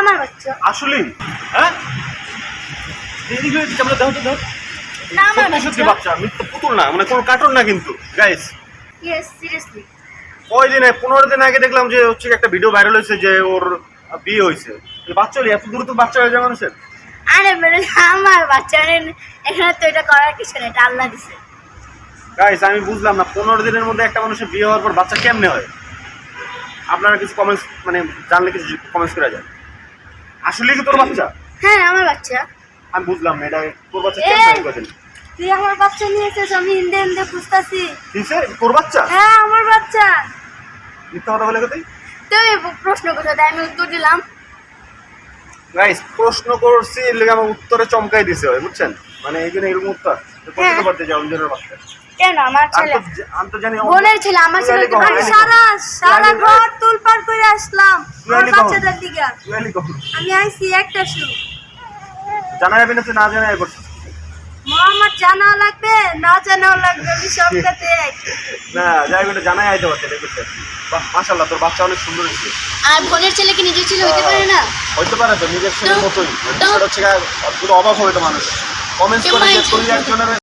আমার বাচ্চা। হ্যাঁ? তো না আমার সত্যি সত্যি বাচ্চা। মিথ্যা পুতুল না মানে কোনো কার্টুন না কিন্তু গাইস ইয়েস সিরিয়াসলি কয়দিন আগে পনেরো দিন আগে দেখলাম যে হচ্ছে একটা ভিডিও ভাইরাল হয়েছে যে ওর বিয়ে হয়েছে। বাচ্চা হলে এত দ্রুত বাচ্চা হয়ে যায় মানুষের। আরে আমার বাচ্চা এখানে তো এটা করার কিছু নেই এটা আল্লাহ দিছে। গাইস আমি বুঝলাম না পনেরো দিনের মধ্যে একটা মানুষের বিয়ে হওয়ার পর বাচ্চা কেমনে হয়? আপনারা কিছু কমেন্টস মানে জানলে কিছু কমেন্টস করা যায়। আসলে কি তোর বাচ্চা? হ্যাঁ আমার বাচ্চা। আমি বুঝলাম এটা তোর বাচ্চা কেন কেমন করেন তুই আমার বাচ্চা নিয়ে এসেছিস আমি হিন্দে হিন্দে খুঁজতাছি। কিসে তোর বাচ্চা? হ্যাঁ আমার বাচ্চা। মিথ্যা কথা বলে গেছিস তুই প্রশ্ন করছ তাই আমি উত্তর দিলাম। গাইস প্রশ্ন করছি লেগে আমার উত্তরে চমকাই দিছে ভাই বুঝছেন? মানে এই জন্য এরকম উত্তর। হ্যাঁ। করতে পারতে যাও অঞ্জনের বাচ্চা কেন? আমার ছেলে। আন্ত- আন্তর্জানিক বোনের ছেলে আমার ছেলে তুই আলি কখন? আমি সারা কখন? সারা তুই ঘর তুলপার করে আসলাম আমার বাচ্চাটার দিকে? আমি আইছি একটা শু। জানা যাবে না তুই না জানা যাবে মা আমার জানা লাগবে না জানাও লাগবে আমি না যাই জানাই আইতে দেখেছে তোর বাচ্চা অনেক সুন্দর হয়েছে। আর বোনের ছেলে কি নিজের ছেলে হইতে পারে না? হইতে পারে তো নিজের ছেলের তো- মতোই। তো- সেটা হচ্ছে অদ্ভুত অবাক হবে তো মানুষ। কমেন্টস করে যে তুই একজনের